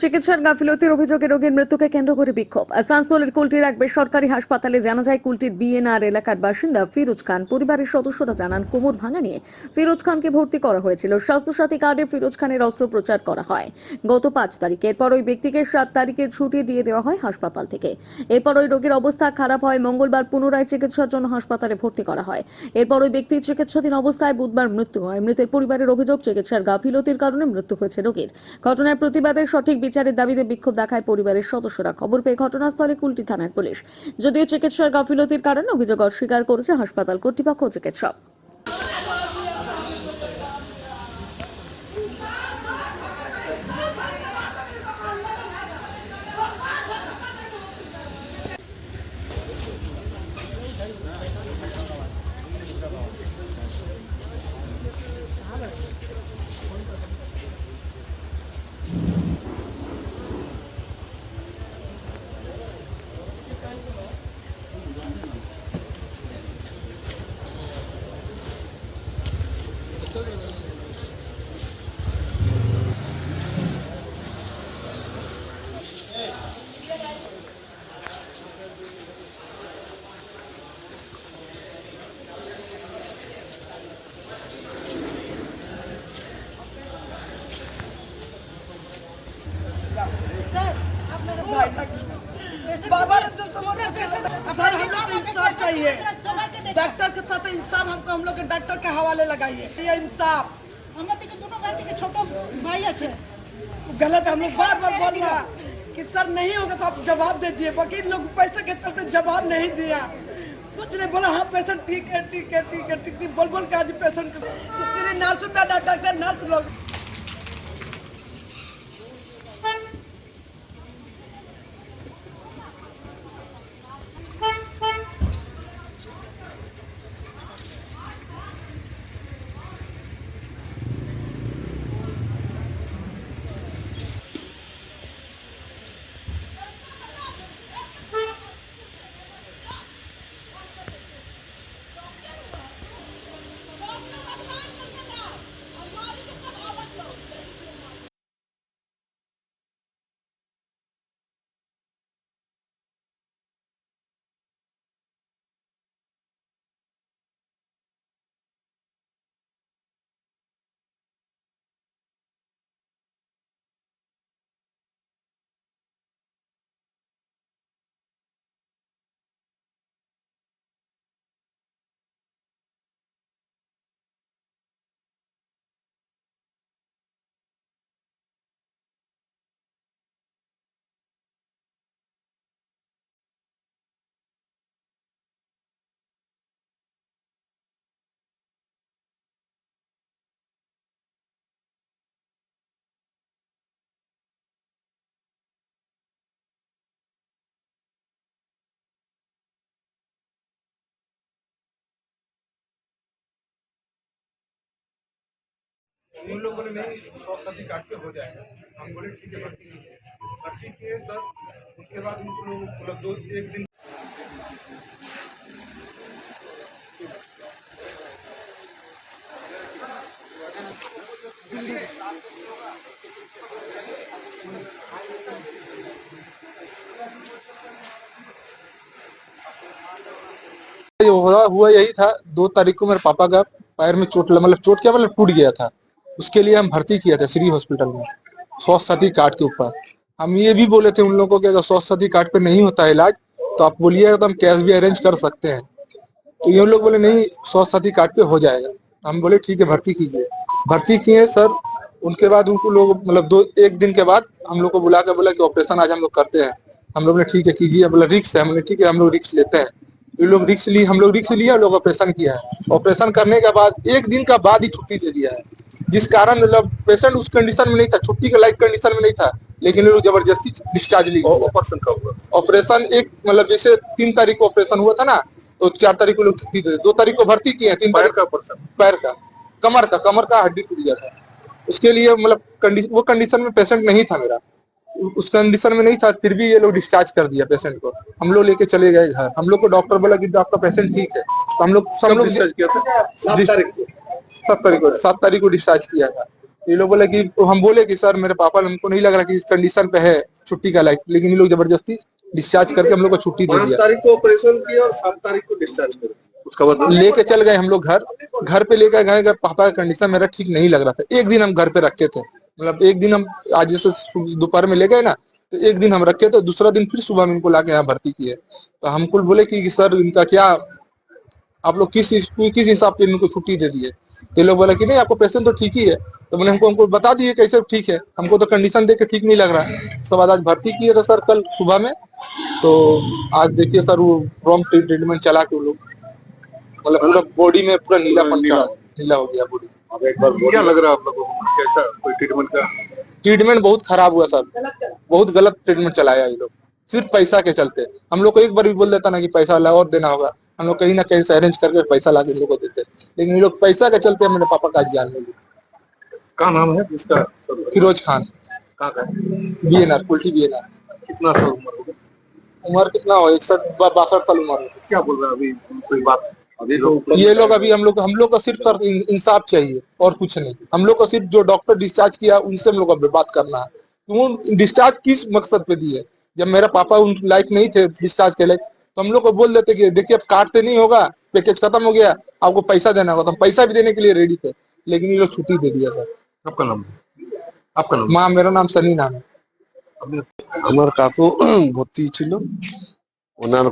চিকিৎসার গাফিলতির অভিযোগে রোগীর মৃত্যুকে কেন্দ্র করে বিক্ষোভ। আসানসোলের কুলটির এক বেসরকারি হাসপাতালে। জানা যায়, কুলটির বিএনআর এলাকার বাসিন্দা ফিরোজ খান পরিবারের সদস্যরা জানান, কোমর ভাঙা নিয়ে ফিরোজ খানকে ভর্তি করা হয়েছিল। স্বাস্থ্যসাথী কার্ডে ফিরোজ খানের অস্ত্রোপচার করা হয়। গত পাঁচ তারিখে, এরপর ওই ব্যক্তিকে সাত তারিখে ছুটি দিয়ে দেওয়া হয় হাসপাতাল থেকে। এরপর ওই রোগীর অবস্থা খারাপ হয়, মঙ্গলবার পুনরায় চিকিৎসার জন্য হাসপাতালে ভর্তি করা হয়। এরপর ওই ব্যক্তির চিকিৎসাধীন অবস্থায় বুধবার মৃত্যু হয়। মৃতের পরিবারের অভিযোগ, চিকিৎসার গাফিলতির কারণে মৃত্যু হয়েছে রোগীর। ঘটনার প্রতিবাদে সঠিক বিচারের দাবিতে বিক্ষোভ দেখায় পরিবারের সদস্যরা। খবর পেয়ে ঘটনাস্থলে কুলটি থানার পুলিশ। যদিও চিকিৎসার গাফিলতির কারণে অভিযোগ অস্বীকার করেছে হাসপাতাল কর্তৃপক্ষ চিকিৎসক। बाबा ने तो समझ कैसे सर हम लोग को इंसाफ चाहिए डॉक्टर के साथ इंसाफ हमको, हम लोग के डॉक्टर के हवाले लगाइए। ये इंसाफ। हमारे पीछे दोनों भाई के छोटो भाई अच्छे गलत हम लोग बार बार बोल रहा कि सर नहीं होगा तो आप जवाब दे दीजिए वकील लोग पैसे के चलते जवाब नहीं दिया। कुछ नहीं बोला हाँ पेशेंट ठीक है ठीक है ठीक है, ठीक बोल बोल के आज पेशेंट नर्स डॉक्टर नर्स लोग उन लोगों ने नहीं सौ साथी काट के हो जाएगा हम बोले, ठीक है, भर्ती कीजिए। भर्ती किए, सर। उसके बाद उनको मतलब दो, एक दिन हुआ यही था। दो तारीख को मेरे पापा का पैर में चोट मतलब चोट क्या मतलब टूट गया था। उसके लिए हम भर्ती किया था श्री हॉस्पिटल में, स्वास्थ्य साथी कार्ड के ऊपर। हम ये भी बोले थे उन लोगों को कि अगर स्वास्थ्य साथी कार्ड पे नहीं होता इलाज तो आप बोलिए तो हम कैश भी अरेंज कर सकते हैं। तो ये लोग बोले, नहीं, स्वास्थ्य साथी कार्ड पे हो जाएगा। तो हम बोले, ठीक है, भर्ती कीजिए। भर्ती किए सर, उनके बाद उनको लोग मतलब दो, एक दिन के बाद हम लोग को बुला के बोला कि ऑपरेशन आज हम लोग करते हैं। हम लोग ने ठीक है, कीजिए। बोला, रिक्स है। हमने ठीक है, हम लोग रिक्स लेते हैं। ये लोग रिक्स लिए हम लोग रिक्स लिए लोग ऑपरेशन किया। है ऑपरेशन करने के बाद एक दिन का बाद ही छुट्टी दे दिया है। जिस कारण मतलब पेशेंट उस कंडीशन में नहीं था छुट्टी के लाइक कंडीशन में नहीं था लेकिन लोग ज़बरदस्ती डिस्चार्ज दिया ऑपरेशन का हुआ। ऑपरेशन एक मतलब जैसे तीन तारीख को ऑपरेशन हुआ था ना तो चार तारीख को लोग छुट्टी दे दो तारीख को भर्ती किए तीन पैर का ऑपरेशन पैर का। कमर का। कमर का हड्डी टूट गया था। उसके लिए मतलब वो कंडीशन में पेशेंट नहीं था मेरा। उस कंडीशन में नहीं था फिर भी ये लोग डिस्चार्ज कर दिया पेशेंट को। हम लोग लेके चले गए घर। हम लोग को डॉक्टर बोला कि आपका पेशेंट ठीक है। तो हम लोग सब लोग डिस्चार्ज किया था? सात तारीख को सात तारीख को डिस्चार्ज किया था। ये लोग बोले कि हम बोले कि सर मेरे पापा हमको नहीं लग रहा कि इस कंडीशन पे है छुट्टी का लायक लेकिन ये लोग ज़बरदस्ती डिस्चार्ज करके हम लोग को छुट्टी दे दिया। तारीख को ऑपरेशन किया और सात तारीख को डिस्चार्ज कर उसका बाद लेके चल गए हम लोग घर। घर पे लेकर गए घर पापा का कंडीशन मेरा ठीक नहीं लग रहा था। एक दिन हम घर पे रखे थे। मतलब एक दिन हम आज जैसे दोपहर में ले गए ना तो एक दिन हम रखे थे दूसरा दिन फिर सुबह में इनको लाके यहाँ भर्ती किए। तो हमको बोले कि, कि सर इनका क्या आप लोग किस किस हिसाब से इनको छुट्टी दे दिए? तो ये लोग बोले कि नहीं आपको पेशेंट तो ठीक ही है। तो मैंने हमको हमको बता दिए कैसे ठीक है। हमको तो कंडीशन देख के ठीक नहीं लग रहा है। उसके बाद आज भर्ती किए थे सर कल सुबह में। तो आज देखिए सर वो प्रॉम्प्ट ट्रीटमेंट चला के वो लोग। मतलब पूरा बॉडी में पूरा नीला नीला। नीला हो गया बॉडी अब एक बार क्या लग रहा है आप लोगों को? कैसा कोई ट्रीटमेंट का? ट्रीटमेंट बहुत खराब हुआ सर। बहुत गलत ट्रीटमेंट चलाया ये लोग। सिर्फ़ पैसा के चलते। हम लोग को एक बार भी बोल देता ना कि पैसा और देना होगा। हम लोग कहीं ना कहीं से अरेंज करके पैसा ला के इन लोग को देते लेकिन ये लोग पैसा के चलते मेरे पापा का जान ले। क्या नाम है? उसका फिरोज खान। कहाँ का B N R Kulti B N R कितना साल उम्र होगा? उम्र कितना हो? इकसठ बासठ साल उम्र हो क्या बोल रहा है अभी? कोई बात अभी लोग ये लोग अभी हम लोग हम लोग को सिर्फ़ सर इंसाफ चाहिए और कुछ नहीं। हम लोग को सिर्फ़ जो डॉक्टर डिस्चार्ज किया उनसे हम लोग को बात करना है। वो डिस्चार्ज किस मकसद पे दिए? जब मेरा पापा उन लायक नहीं थे डिस्चार्ज के लिए तो हम लोग को बोल देते कि देखिए अब काटते नहीं होगा पैकेज खत्म हो गया आपको पैसा देना होगा तो हम पैसा भी देने के लिए रेडी थे लेकिन ये लोग छुट्टी दे दिया सर आपका नाम आपका नाम माँ मेरा नाम सनी नाम है আমার কাকু ভর্তি ছিল ওনার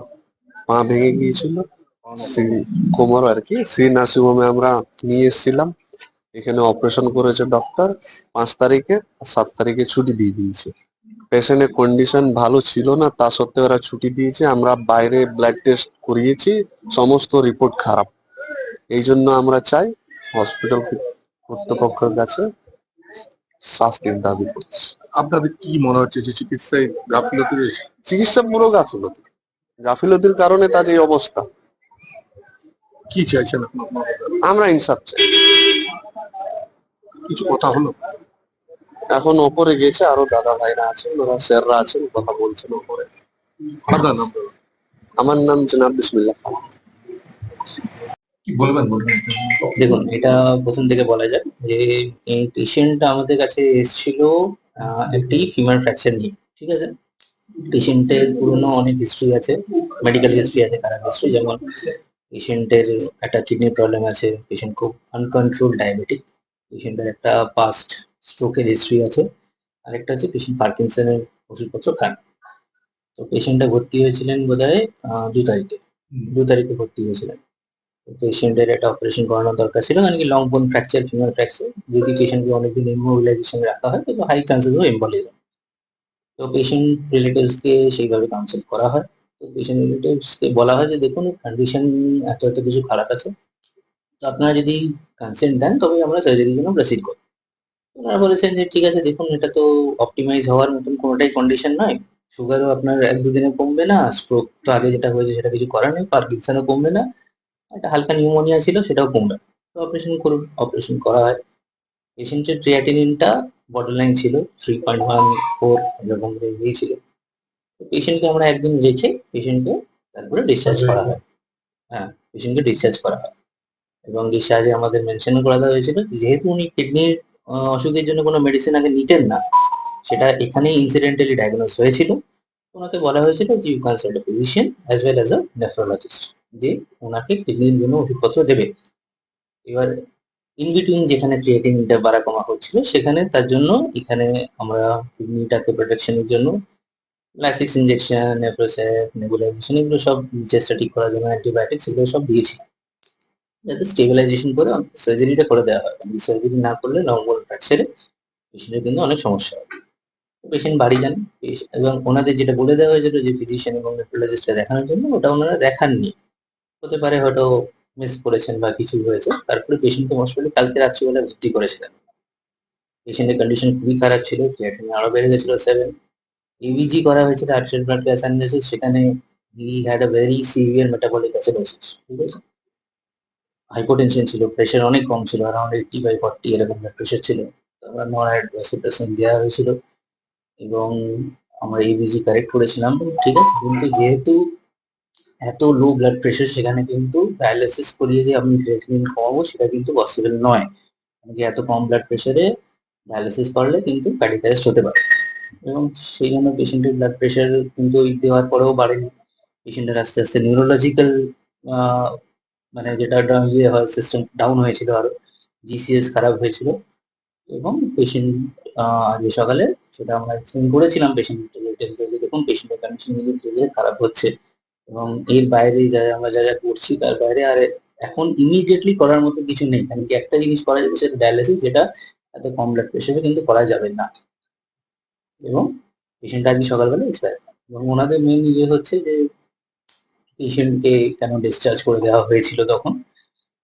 পা ভেঙে গিয়েছিল সেই কোমর আর কি সেই নার্সিংহোমে আমরা নিয়ে এসেছিলাম এখানে অপারেশন করেছে ডক্টর পাঁচ তারিখে আর সাত তারিখে ছুটি দিয়ে দিয়েছে পেশেন্টের কন্ডিশন ভালো ছিল না তা সত্ত্বেও ওরা ছুটি দিয়েছে। আমরা বাইরে ব্লাড টেস্ট করিয়েছি সমস্ত রিপোর্ট খারাপ। এই জন্য আমরা চাই হসপিটাল কর্তৃপক্ষের কাছে শাস্তির দাবি করছি। আপনাদের কি মনে হচ্ছে যে চিকিৎসায় গাফিলতি? চিকিৎসা পুরো গাফিলতি। গাফিলতির কারণে তার এই অবস্থা। কি চাইছেন? আমরা ইনসাফ চাই। কিছু কথা হলো? এখন ওপরে গেছে আরও দাদা ভাইরা আছেন ওরা স্যাররা আছেন কথা বলছেন ওপরে। আমার নাম জনাব বিসমিল্লাহ। বলবেন দেখুন এটা প্রথম থেকে বলা যায় যে এই পেশেন্টটা আমাদের কাছে এসেছিল আহ, একটি ফিমার ফ্র্যাকচার নিয়ে ঠিক আছে? পেশেন্টের পুরনো অনেক হিস্ট্রি আছে মেডিকেল হিস্ট্রি আছে খারাপ হিস্ট্রি যেমন পেশেন্টের একটা কিডনি প্রবলেম আছে পেশেন্ট খুব আনকন্ট্রোল ডায়াবেটিক পেশেন্টের একটা পাস্ট স্ট্রোকের হিস্ট্রি আছে। আরেকটা হচ্ছে পেশেন্ট পার্কিনসনের ওষুধপত্র খান তো পেশেন্টটা ভর্তি হয়েছিলেন বোধহয় দু তারিখে। দু তারিখে ভর্তি হয়েছিলেন। পেশেন্টের একটা অপারেশন করানোর দরকার ছিল মানে কি লং বোন ফ্র্যাকচার ফিমার ফ্র্যাকচার যদি পেশেন্টকে অনেকদিন ইমোবিলাইজেশন রাখা হয় তবে হাই চান্সেস ও এম্বলিজম তো পেশেন্ট রিলেটিভসকে সেইভাবে কাউন্সিল করা হয়। তো পেশেন্ট রিলেটিভসকে বলা হয় যে, দেখুন কন্ডিশন এত এত কিছু খারাপ আছে। তো আপনারা যদি কনসেন্ট দেন তবে আমরা সার্জারির জন্য প্রসিড করব। ওনারা বলেছেন যে, ঠিক আছে, দেখুন, এটা তো অপটিমাইজ হওয়ার মতন কোনোটাই কন্ডিশন নয়। সুগারও আপনার এক দুদিনে কমবে না স্ট্রোক তো আগে যেটা হয়েছে সেটা কিছু করার নেই পার্কিনসনও কমবে না, একটা হালকা নিউমোনিয়া ছিল সেটাও কমবে না। তো অপারেশন করুন অপারেশন করা হয়। পেশেন্টের ক্রিয়াটিনিনটা বর্ডার লাইন ছিল থ্রি পয়েন্ট ওয়ান ফোর এরকম গিয়েছিল তো পেশেন্টকে আমরা একদিন রেখে পেশেন্টকে তারপরে ডিসচার্জ করা হয়। হ্যাঁ পেশেন্টকে ডিসচার্জ করা হয়। এবং ডিসচার্জে আমাদের মেনশন করা হয়েছিল যেহেতু উনি কিডনির অসুখের জন্য কোনো মেডিসিন আগে নিতেন না। সেটা এখানেই ইনসিডেন্টালি ডায়াগনোস হয়েছিল। ওনাকে বলা হয়েছিল যে you consult physician as well as a nephrologist যে ওনাকে কিডনির জন্য ওষুধপত্র দেবে। এবার ইন বিটুইন যেখানে ক্রিয়েটিনিটা বাড়া কমা হচ্ছিল, সেখানে তার জন্য এখানে আমরা কিডনিটাকে প্রোটেকশনের জন্য লাইসিক্স ইঞ্জেকশন নেপ্রোসেপ নেবুলাইজেশন এগুলো সব চেষ্টা ঠিক করার জন্য অ্যান্টিবায়োটিক্স এগুলো সব দিয়েছি। যাতে স্টেবিলাইজেশন করে সার্জারিটা করে দেওয়া হয়। কারণ সার্জারি না করলে নর্মাল ফ্র্যাকচারে পেশেন্টের কিন্তু অনেক সমস্যা হয় পেশেন্ট বাড়ি যান। এবং ওনাদের যেটা বলে দেওয়া হয়েছিল যে ফিজিশিয়ান এবং নেফ্রোলজিস্টকে দেখানোর জন্য, ওটা ওনারা দেখাননি। হতে পারে হয়তো মিস করেছেন বা কিছু হয়েছে। তারপরে পেশেন্টকে হসপিটালে কালকে রাত্রিবেলা ভর্তি করেছিলেন। পেশেন্টের কন্ডিশন খুবই খারাপ ছিল। ক্রিয়েটিন আরও বেড়ে গেছিল সেভেন ইভিজি করা হয়েছিল আর্টিফিশিয়াল ব্লাড অ্যানালিসিস সেখানে he had a very severe metabolic acidosis ঠিক আছে? হাইপোটেনশন ছিল প্রেশার অনেক কম ছিল অ্যারাউন্ড এইটটি বাই ফর্টি এরকম প্রেশার ছিল। আমরা নন ভ্যাসোপ্রেসিন দেওয়া হয়েছিল। এবং আমরা ইভিজি কারেক্ট করেছিলাম। ঠিক আছে, কিন্তু যেহেতু এত লো ব্লাড প্রেশার সেখানে কিন্তু ডায়ালিসিস করিয়ে যে আমি ক্রিয়েটিনিন কমাবো, সেটা কিন্তু পসিবল নয়। কি এত কম ব্লাড প্রেশারে ডায়ালিসিস করলে কিন্তু অ্যারেস্ট হতে পারে। এবং সেই জন্য পেশেন্টের ব্লাড প্রেশার কিন্তু দেওয়ার পরেও বাড়েনি। পেশেন্টের আস্তে আস্তে নিউরোলজিক্যাল মানে যেটা ইয়ে হয় সিস্টেম ডাউন হয়েছিল আরও জিসিএস খারাপ হয়েছিল। এবং পেশেন্ট আজকে সকালে সেটা আমরা এক্সপ্লেন করেছিলাম পেশেন্টের দেখুন পেশেন্টের কন্ডিশন কিন্তু ধীরে ধীরে খারাপ হচ্ছে। এবং এর বাইরে যা আমরা যা যা করছি, তার বাইরে আর এখন ইমিডিয়েটলি করার মতো কিছু নেই। কারণ কি একটা জিনিস করা যাবে, সেটা ডায়ালিসিস যেটা এত কম ব্লাড প্রেশারে কিন্তু করা যাবে না। এবং পেশেন্ট আজকে সকালবেলা এক্সপায়ার এবং ওনাদের মেন ইয়ে হচ্ছে যে পেশেন্টকে কেন ডিসচার্জ করে দেওয়া হয়েছিল তখন?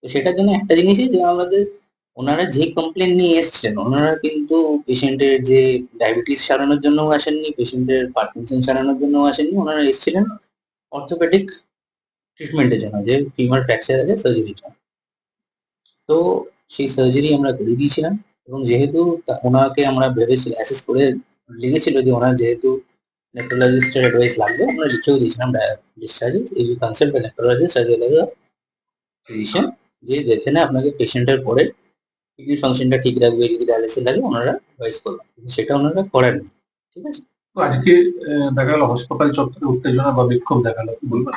তো সেটার জন্য একটা জিনিসই যে আমাদের ওনারা যে কমপ্লেন নিয়ে এসছেন, ওনারা কিন্তু পেশেন্টের যে ডায়াবেটিস সারানোর জন্য আসেননি পেশেন্টের পার্কিনসন সারানোর জন্য আসেননি, ওনারা এসেছিলেন অর্থোপেডিক ট্রিটমেন্টের জন্য, যে ফিমার ফ্র্যাকচার আছে সার্জারির জন্য। তো সেই সার্জারি আমরা করে দিয়েছিলাম এবং যেহেতু ওনাকে আমরা ভেবেছিল অ্যাসেস করে লেগেছিল যে ওনার যেহেতু নেফ্রোলজিস্টের অ্যাডভাইস লাগবে আমরা লিখেও দিয়েছিলাম ডিসচার্জে এই consult nephrologist as well physician যে দেখে না আপনাকে পেশেন্টের পরে কিডনি ফাংশনটা ঠিক রাখবে যদি ডায়ালিসিস লাগে ওনারা অ্যাডভাইস করবেন সেটা ওনারা করেননি ঠিক আছে? তো আজকে দেখা গেল হাসপাতাল চত্বরে উত্তেজনা বা বিক্ষোভ দেখাল কি বলবেন?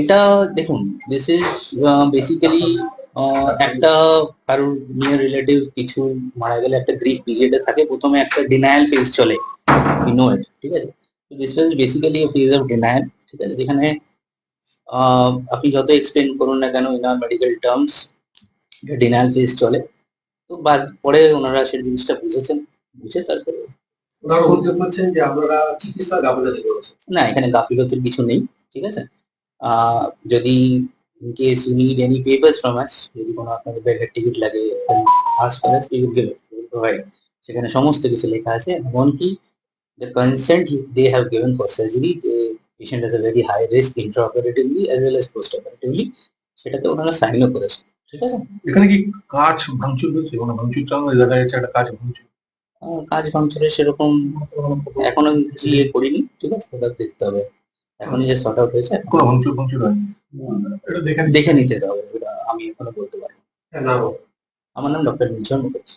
এটা দেখুন দিস ইজ বেসিক্যালি একটা কারোর নিয়ার রিলেটিভ কিছু মারা গেলে একটা গ্রিফ পিরিয়ডে থাকে। প্রথমে একটা ডিনায়াল ফেজ চলে। ইউ নো ইট ঠিক আছে? This was basically a phase of denial ঠিক আছে? যেখানে আপনি যত এক্সপ্লেন করুন না কেন in medical terms denial phase চলে। তো বাদ পরে ওনারা সেই জিনিসটা বুঝেছেন বুঝে তারপরে ওনারা অভিযোগ করছেন যে আমরা চিকিৎসা গাফিলতি করেছি না এখানে গাফিলতির কিছু নেই ঠিক আছে? যদি in case you need any papers from us যদি কোনো আপনাদের ব্যাগের টিকিট লাগে আস উইল গিভ প্রোভাইড সেখানে সমস্ত কিছু লেখা আছে এমনকি consent they have given for surgery যে patient has a very high risk intraoperatively as well as post operatively সেটাতে ওনারা সাইনও করেছে ঠিক আছে? এখানে কি কাজ ভাঙচুর হয়েছে কোনো ভাঙচুর চালানো দেখা যাচ্ছে একটা কাজ ভাঙচুর। কাজ ভাঙচুরের সেরকম এখনও কিছু ইয়ে করিনি ঠিক আছে? ওটা দেখতে হবে। এখন যে শর্ট আউট হয়েছে কোনো ভাঙচুর ভাঙচুর হয়নি এটা দেখে দেখে নিতে হবে এটা আমি এখনও বলতে পারি। না আমার নাম ডক্টর নির্জন মুখার্জি।